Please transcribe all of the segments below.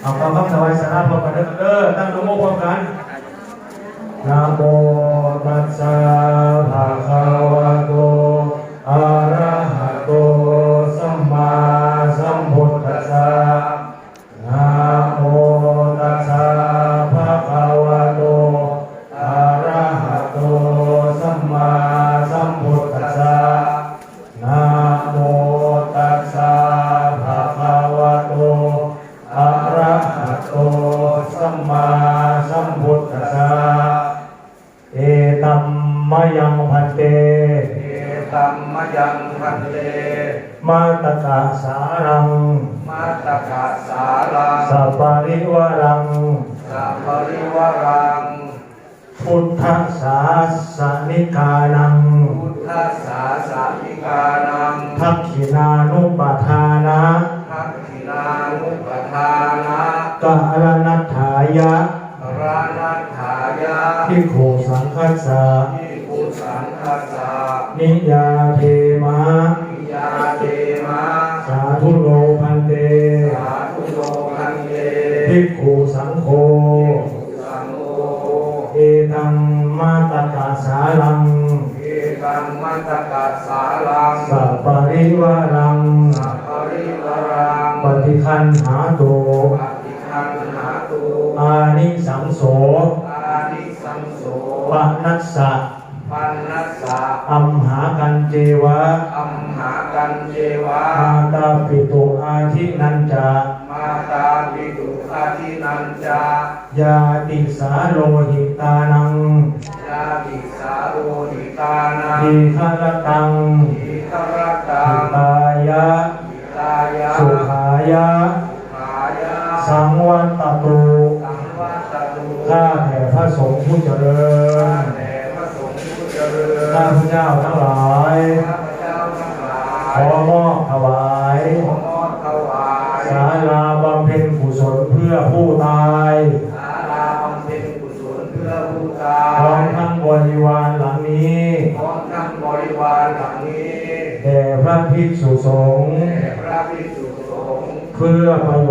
เอาความคำถวายสาระพร้อมกันเด้อเดอตั้งนะโมพร้อมกันนะโมตัสสะภะคะวะโตอะระหะโตสัมมาสัมพุทธัสสะ มมะยังพันเตเอตัมมะยังพันเต มาตกะสารัง มาตกะสารัง สัปปาริวารัง สัพปริวารัง พุทธศาสนิกานัง พุทธศาสนิกานัง ทักขินานุปทานะทักขินานุปทานะกาลนัฏฐายะรานัฏฐายะพิโขสังคัสสะที่ปุสังคัสสะ นิยาเทมะวิยาเทมะสาธุโลพันเตสาธุโลคันเตภิกขุสังโฆสังโฆเอตังมาตกาสาลังเอกัมมัตตกะสารังสัปปาริวารังสัพปริวารังปฏิคันหาโตปฏิคันหาตุอานิสังโสอานิสังโสปะนัสสะปั นนัสสะอัมหากันเจวะอัมหากันเจวะอาตาปิตุอาทินันจามาตาปิตุอาทินันจายาติสาโลหิตานังยาติสาโรหิตานังทีฆรตังอิทรตัหิงตายะอิตายะสุขายะขายะสังวันตตุสังวัตตุข้าแผ่พระสงฆ์ผู้เจริข้าญ ข้าพเจ้าทั้งหลายข้าพเจ้าทั้งหอมอบถวายขอถวายศาลาบำเพ็ญกุศลเพื่อผู้ตายศาลาบำเพ็ญกุศลเพื่อผู้ตาพร้อยมทั้งบริวารหลังนี้พร้อมทั้งบริวารหลังนี้แด่พระภิกษุสงฆ์แด่พระภิกษุสงฆ์เพื่อประโย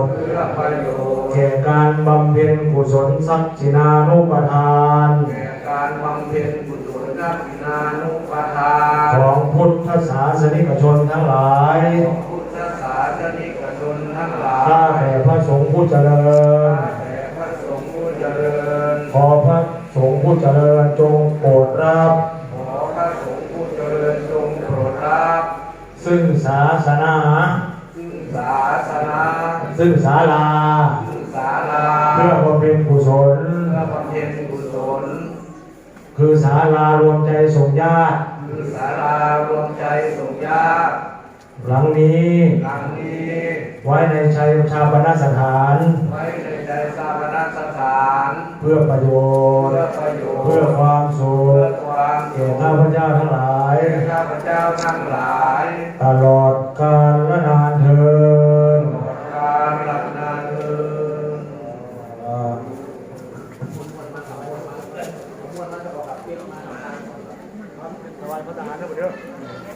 ชน์เพื่อประโยชน์แก่การบำเพ็ญกุศลทรัพย์สินานุปทานแก่การบำเพ็ญกุศลนักนานุปทานของพุทธศาสนิกชนทั้งหลายของพุทธศาสนิกชนทั้งหลายข้าแต่พระสงฆ์ผู้เจริญข้าแต่พระสงฆ์ผู้เจริญ ขอพระสงฆ์ผู้เจริญจงโปรดรับ ขอพระสงฆ์ผู้เจริญจงโปรดรับ ซึ่งศาสนาซึ่งศาสนาซึ่งศาลาซึ่งศาลาเพื่อบำเพ็ญกุศลเพื่อบำเพ็ญกุศล คือสารารวมใจสงญาติ คือสารารวมใจสงญาติหลังนี้หลังนี้ ไว้ในชัยชาปนสถาน ไว้ในชัยชาปนสถาน เพื่อประโยชน์ เพื่อความสุขเกี่ยวข้าพเจ้าทั้งหลายข้าพเจ้าทั้งหลาย ตลอดกาล 我咋弄不成